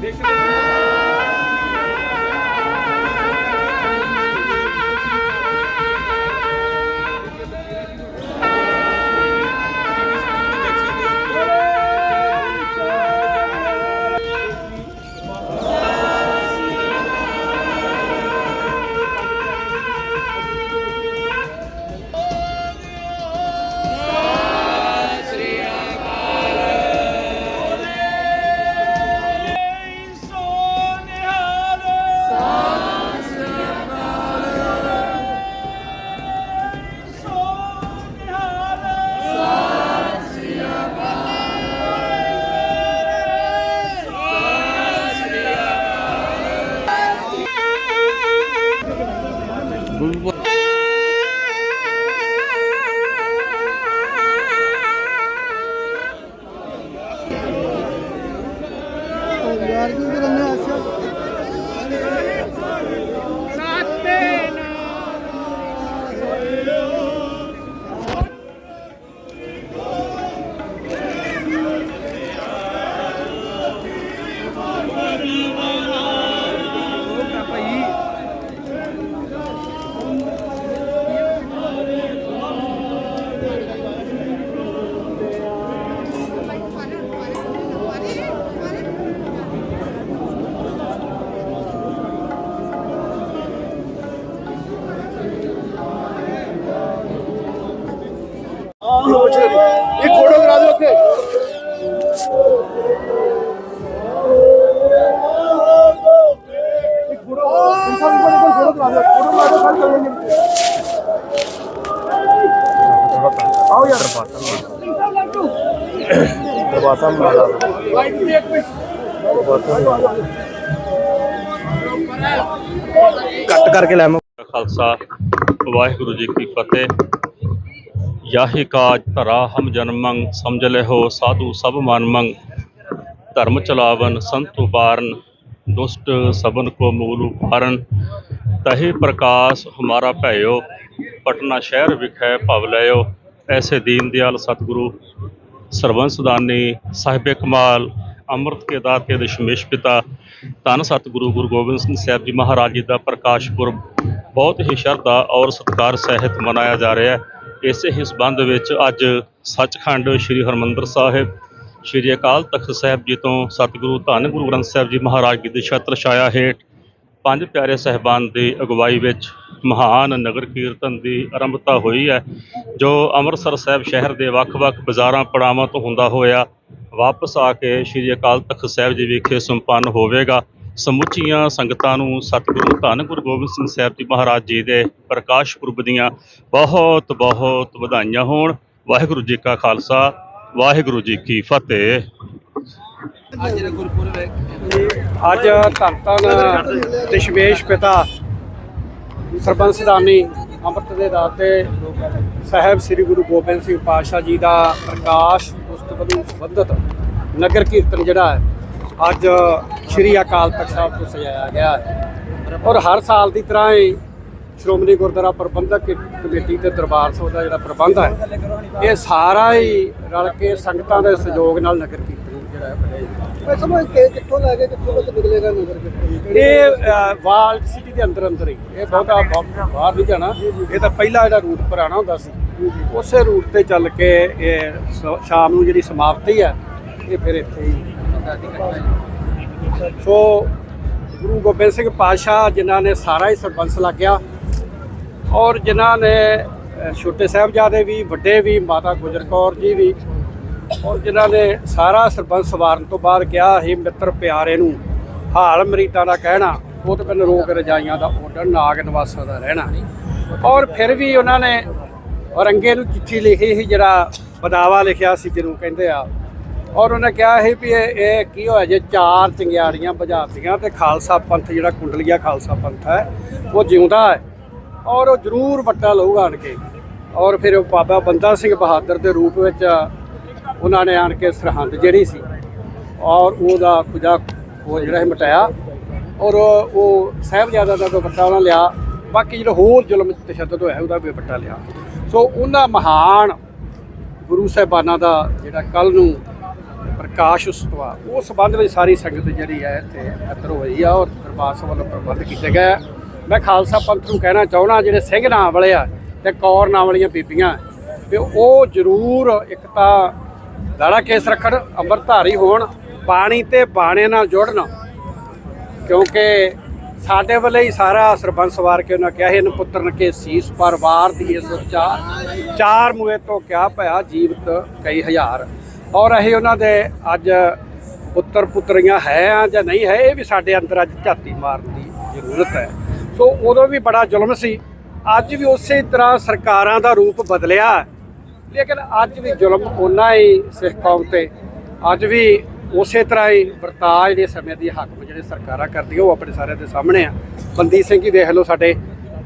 देखते ਗੁਰੂ ਯਾਰ ਇੱਕ ਫੋਟੋ ਕਰਾ ਦਿਓ ਉੱਥੇ ਇੱਕ ਫੋਟੋ ਇਨਸਾਨ ਕੋਲ ਕੋਲ ਫੋਟੋ ਕਰਾ ਦਿਓ ਫੋਟੋ ਕਰਾ ਦਿਓ ਯਾਹੀ ਕਾਜ ਧਰਾ ਹਮ ਜਨਮੰਗ ਸਮਝ ਲਿਓ ਸਾਧੂ ਸਭ ਮਨਮੰਗ ਧਰਮ ਚਲਾਵਨ ਸੰਤ ਉਬਾਰਨ ਦੁਸ਼ਟ ਸਬਨ ਕੋ ਮੂਲ ਉਪਾਰਨ। ਤਹੀ ਪ੍ਰਕਾਸ਼ ਹਮਾਰਾ ਭਇਓ ਪਟਨਾ ਸ਼ਹਿਰ ਵਿਖੇ ਭਵ ਲਿਓ ਐਸੇ ਦੀਨ ਦਿਆਲ ਸਤਿਗੁਰੂ ਸਰਬੰਸ ਦਾਨੀ ਸਾਹਿਬੇ ਕਮਾਲ, ਅੰਮ੍ਰਿਤ ਕੇ ਦਾਤੇ ਦਸ਼ਮੇਸ਼ ਪਿਤਾ। ਧੰਨ ਸਤਿਗੁਰੂ ਗੁਰੂ ਗੋਬਿੰਦ ਸਿੰਘ ਸਾਹਿਬ ਜੀ ਮਹਾਰਾਜ ਜੀ ਦਾ ਪ੍ਰਕਾਸ਼ ਪੁਰਬ। ਬਹੁਤ ਹੀ ਸ਼ਰਧਾ ਔਰ ਸਤਿਕਾਰ ਸਹਿਤ ਮਨਾਇਆ ਜਾ ਰਿਹਾ ਹੈ। ਇਸੇ ਹੀ ਸਬੰਧ ਵਿੱਚ ਅੱਜ ਸੱਚਖੰਡ ਸ੍ਰੀ ਹਰਮੰਦਰ ਸਾਹਿਬ, ਸ੍ਰੀ ਅਕਾਲ ਤਖਤ ਸਾਹਿਬ ਜੀ ਤੋਂ ਸਤਿਗੁਰੂ ਧੰਨ ਗੁਰੂ ਗ੍ਰੰਥ ਸਾਹਿਬ ਜੀ ਮਹਾਰਾਜ ਜੀ ਦੀ ਛਤਰ ਛਾਇਆ ਹੇਠ ਪੰਜ ਪਿਆਰੇ ਸਹਿਬਾਨ ਦੀ ਅਗਵਾਈ ਵਿੱਚ ਮਹਾਨ ਨਗਰ ਕੀਰਤਨ ਦੀ ਆਰੰਭਤਾ ਹੋਈ ਹੈ, ਜੋ ਅੰਮ੍ਰਿਤਸਰ ਸਾਹਿਬ ਸ਼ਹਿਰ ਦੇ ਵੱਖ-ਵੱਖ ਬਾਜ਼ਾਰਾਂ, ਪੜਾਵਾਂ ਤੋਂ ਹੁੰਦਾ ਹੋਇਆ ਵਾਪਸ ਆ ਕੇ ਸ੍ਰੀ ਅਕਾਲ ਤਖਤ ਸਾਹਿਬ ਜੀ ਵਿਖੇ ਸੰਪੰਨ ਹੋਵੇਗਾ। ਸਮੁੱਚੀਆਂ ਸੰਗਤਾਂ ਨੂੰ ਸਤਿਗੁਰੂ ਧੰਨ ਗੁਰੂ ਗੋਬਿੰਦ ਸਿੰਘ ਸਾਹਿਬ ਜੀ ਮਹਾਰਾਜ ਜੀ ਦੇ ਪ੍ਰਕਾਸ਼ ਪੁਰਬ ਦੀਆਂ ਬਹੁਤ ਬਹੁਤ ਵਧਾਈਆਂ ਹੋਣ। ਵਾਹਿਗੁਰੂ ਜੀ ਕਾ ਖਾਲਸਾ ਵਾਹਿਗੁਰੂ ਜੀ ਕੀ ਫਤਿਹ। ਅੱਜ ਧੰਨ ਦਸ਼ਮੇਸ਼ ਪਿਤਾ ਸਰਬੰਸ ਦਾਨੀ ਅੰਮ੍ਰਿਤ ਦੇ ਦਾਤੇ ਸਾਹਿਬ ਸ੍ਰੀ ਗੁਰੂ ਗੋਬਿੰਦ ਸਿੰਘ ਪਾਤਸ਼ਾਹ ਜੀ ਦਾ ਪ੍ਰਕਾਸ਼ ਪੁਸਤਕ ਨੂੰ ਸੰਬੰਧਿਤ ਨਗਰ ਕੀਰਤਨ ਜਿਹੜਾ ਹੈ ਅੱਜ ਸ੍ਰੀ ਅਕਾਲ ਤਖਤ ਸਾਹਿਬ ਤੋਂ ਸਜਾਇਆ ਗਿਆ ਹੈ। ਔਰ ਹਰ ਸਾਲ ਦੀ ਤਰ੍ਹਾਂ ਹੀ ਸ਼੍ਰੋਮਣੀ ਗੁਰਦੁਆਰਾ ਪ੍ਰਬੰਧਕ ਕਮੇਟੀ ਤੇ ਦਰਬਾਰ ਸਾਹਿਬ ਦਾ ਜਿਹੜਾ ਪ੍ਰਬੰਧ ਹੈ ਇਹ ਸਾਰਾ ਹੀ ਰਲ ਕੇ ਸੰਗਤਾਂ ਦੇ ਸਹਿਯੋਗ ਨਾਲ ਨਗਰ ਕੀਰਤਨ ਜਿਹੜਾ ਬਣਿਆ ਜਾਂਦਾ ਮੈਂ ਸਮਝ ਕੇ ਕਿੱਥੋਂ ਲੈ ਕੇ ਕਿੱਥੋਂ ਤੱਕ ਨਿਕਲੇਗਾ ਨਗਰ ਕੀਰਤਨ? ਇਹ ਵਾਲ ਸਿਟੀ ਦੇ ਅੰਦਰ ਅੰਦਰ ਹੀ। ਇਹ ਬਹੁਤਾ ਬਾਹਰ ਨਹੀਂ ਜਾਣਾ। ਇਹ ਤਾਂ ਪਹਿਲਾ ਜਿਹੜਾ ਰੂਟ ਪੁਰਾਣਾ ਹੁੰਦਾ ਸੀ। ਉਸੇ ਰੂਟ ਤੇ ਚੱਲ ਕੇ ਇਹ ਸ਼ਾਮ ਨੂੰ ਜਿਹੜੀ ਸਮਾਪਤੀ ਹੈ ਇਹ ਫਿਰ ਇੱਥੇ ਹੀ ਸੋ ਗੁਰੂ ਗੋਬਿੰਦ ਸਿੰਘ ਪਾਤਸ਼ਾਹ, ਜਿਨ੍ਹਾਂ ਨੇ ਸਾਰਾ ਹੀ ਸਰਬੰਸ ਲੱਗਿਆ ਔਰ ਜਿਨ੍ਹਾਂ ਨੇ ਛੋਟੇ ਸਾਹਿਬਜ਼ਾਦੇ ਵੀ, ਵੱਡੇ ਵੀ, ਮਾਤਾ ਗੁਜਰ ਕੌਰ ਜੀ ਵੀ ਔਰ ਜਿਨ੍ਹਾਂ ਨੇ ਸਾਰਾ ਸਰਬੰਸ ਸਵਾਰਨ ਤੋਂ ਬਾਅਦ ਕਿਹਾ, ਹੀ ਮਿੱਤਰ ਪਿਆਰੇ ਨੂੰ, ਹਾਲ ਮਰੀਦਾਂ ਦਾ ਕਹਿਣਾ, ਉਹ ਤੇ ਮੈਨੂੰ ਰੋਕ ਰਜਾਈਆਂ ਦਾ ਓਡਣ, ਨਾਗ ਨਿਵਾਸਾਂ ਦਾ ਰਹਿਣਾ। ਔਰ ਫਿਰ ਵੀ ਉਹਨਾਂ ਨੇ ਔਰੰਗੇ ਨੂੰ ਚਿੱਠੀ ਲਿਖੀ ਸੀ, ਜਿਹੜਾ ਬਦਾਵਾ ਲਿਖਿਆ ਸੀ, ਜਿਹਨੂੰ ਕਹਿੰਦੇ ਆ ਔਰ ਉਹਨੇ ਕਿਹਾ ਸੀ ਵੀ ਇਹ ਇਹ ਕੀ ਹੋਇਆ ਜੇ ਚਾਰ ਚੰਗਿਆੜੀਆਂ ਬੁਝਾਤੀਆਂ ਤੇ ਖਾਲਸਾ ਪੰਥ ਜਿਹੜਾ ਕੁੰਡਲੀਆ ਖਾਲਸਾ ਪੰਥ ਹੈ, ਉਹ ਜਿਉਂਦਾ ਹੈ। ਔਰ ਉਹ ਜ਼ਰੂਰ ਵੱਟਾ ਲਊਗਾ ਆਣ ਕੇ। ਔਰ ਫਿਰ ਉਹ ਬਾਬਾ ਬੰਦਾ ਸਿੰਘ ਬਹਾਦਰ ਦੇ ਰੂਪ ਵਿੱਚ ਉਹਨਾਂ ਨੇ ਆਣ ਕੇ ਸਰਹੰਦ ਜਿਹੜੀ ਸੀ। ਔਰ ਉਹਦਾ ਕੁਝਾ ਉਹ ਜਿਹੜਾ ਹੈ ਮਟਾਇਆ। ਔਰ ਉਹ ਸਾਹਿਬਜ਼ਾਦਾ ਦਾ ਦੁਪੱਟਾ ਉਹਨਾਂ ਲਿਆ। ਬਾਕੀ ਜਿਹੜਾ ਹੋਰ ਜ਼ੁਲਮ ਤਸ਼ੱਦਦ ਹੋਇਆ ਉਹਦਾ ਵੀ ਦੁਪੱਟਾ ਲਿਆ। ਸੋ ਉਹਨਾਂ ਮਹਾਨ ਗੁਰੂ ਸਾਹਿਬਾਨਾਂ ਦਾ ਜਿਹੜਾ ਕੱਲ ਨੂੰ ਪ੍ਰਕਾਸ਼ ਉਸਤਵਾ ਉਹ ਸੰਬੰਧ ਵਿੱਚ ਸਾਰੀ ਸੰਗਤ ਜਿਹੜੀ ਹੈ ਇੱਥੇ ਇਕੱਤਰ ਹੋਈ ਆ ਔਰ ਦਰਬਾਰ ਸਾਹਿਬ ਵੱਲੋਂ ਪ੍ਰਬੰਧ ਕੀਤੇ ਗਏ ਮੈਂ ਖਾਲਸਾ ਪੰਥ ਨੂੰ ਕਹਿਣਾ ਚਾਹਣਾ ਜਿਹੜੇ ਸਿੰਘ ਨਾਮ ਵਾਲੇ ਆ ਤੇ ਕੌਰ ਨਾਮ ਵਾਲੀਆਂ ਬੀਬੀਆਂ, ਵੀ ਉਹ ਜ਼ਰੂਰ ਇੱਕ ਤਾਂ ਦਾੜਾ ਕੇਸ ਰੱਖਣ, ਅੰਮ੍ਰਿਤਧਾਰੀ ਹੋਣ, ਬਾਣੀ ਤੇ ਬਾਣੇ ਨਾਲ ਜੁੜਨ, ਕਿਉਂਕਿ ਸਾਡੇ ਵੱਲੇ ਹੀ ਸਾਰਾ ਸਰਬੰਸ ਸਵਾਰ ਕੇ ਉਹਨਾਂ ਕਿਹਾ ਹਨ ਪੁੱਤਰਨ ਕੇ ਸੀਸ ਪਰਵਾਰ ਦੀ ਇਸ ਚਾਰ ਚਾਰ ਮੂਏ ਤੋਂ ਕਿਆ ਭਇਆ ਜੀਵਤ ਕਈ ਹਜ਼ਾਰ। ਔਰ ਅਸੀਂ ਉਹਨਾਂ ਦੇ ਅੱਜ ਪੁੱਤਰ ਪੁੱਤਰੀਆਂ ਹੈ ਆ ਜਾਂ ਨਹੀਂ ਹੈ, ਇਹ ਵੀ ਸਾਡੇ ਅੰਦਰ ਅੱਜ ਝਾਤੀ ਮਾਰਨ ਦੀ ਜ਼ਰੂਰਤ ਹੈ। ਸੋ ਉਦੋਂ ਵੀ ਬੜਾ ਜ਼ੁਲਮ ਸੀ। ਅੱਜ ਵੀ ਉਸੇ ਤਰ੍ਹਾਂ ਸਰਕਾਰਾਂ ਦਾ ਰੂਪ ਬਦਲਿਆ। ਲੇਕਿਨ ਅੱਜ ਵੀ ਜ਼ੁਲਮ ਉਹਨਾਂ ਹੀ ਸਿੱਖ ਕੌਮ ਤੇ। ਅੱਜ ਵੀ ਉਸੇ ਤਰ੍ਹਾਂ ਹੀ ਵਰਤਾਅ ਜਿਹੜੇ ਸਮੇਂ ਦੀ ਹੱਕ ਜਿਹੜੇ ਸਰਕਾਰਾਂ ਕਰਦੀਆਂ, ਉਹ ਆਪਣੇ ਸਾਰਿਆਂ ਦੇ ਸਾਹਮਣੇ ਆ। ਬੰਦੀ ਸਿੰਘ ਹੀ ਦੇਖ ਲਓ ਸਾਡੇ,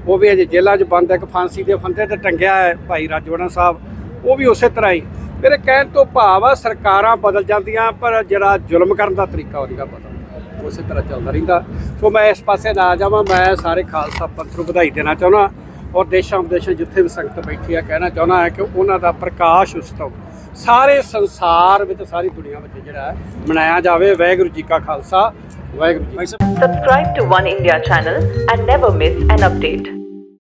ਉਹ ਵੀ ਅਜੇ ਜੇਲ੍ਹਾਂ 'ਚ ਬੰਦ ਹੈ, ਇੱਕ ਫਾਂਸੀ ਦੇ ਫੰਦੇ ਤੇ ਟੰਗਿਆ ਹੈ ਭਾਈ ਰਾਜਵੜਾ ਸਾਹਿਬ। ਉਹ ਵੀ ਉਸੇ ਤਰ੍ਹਾਂ ਹੀ। ਮੇਰੇ ਕਹਿਣ ਤੋਂ ਭਾਵ ਆ, ਸਰਕਾਰਾਂ ਬਦਲ ਜਾਂਦੀਆਂ, ਪਰ ਜਿਹੜਾ ਜ਼ੁਲਮ ਕਰਨ ਦਾ ਤਰੀਕਾ ਉਹਦਾ ਬਦਲਦਾ ਉਸੇ ਤਰ੍ਹਾਂ ਚੱਲਦਾ ਰਹਿੰਦਾ ਸੋ ਮੈਂ ਇਸ ਪਾਸੇ ਨਾ ਜਾਵਾਂ, ਮੈਂ ਸਾਰੇ ਖਾਲਸਾ ਪੰਥ ਨੂੰ ਵਧਾਈ ਦੇਣਾ ਚਾਹੁੰਦਾ ਔਰ ਦੇਸ਼ਾਂ ਵਿਦੇਸ਼ਾਂ ਜਿੱਥੇ ਵੀ ਸੰਗਤ ਬੈਠੀ ਆ, ਕਹਿਣਾ ਚਾਹੁੰਦਾ ਹੈ ਕਿ ਉਹਨਾਂ ਦਾ ਪ੍ਰਕਾਸ਼ ਉਤਸਵ ਸਾਰੇ ਸੰਸਾਰ ਵਿੱਚ, ਸਾਰੀ ਦੁਨੀਆ ਵਿੱਚ ਜਿਹੜਾ ਮਨਾਇਆ ਜਾਵੇ ਵਾਹਿਗੁਰੂ ਜੀ ਕਾ ਖਾਲਸਾ, ਵਾਹਿਗੁਰੂ ਜੀ ਕੀ ਫਤਿਹ। Subscribe to One India channel and never miss.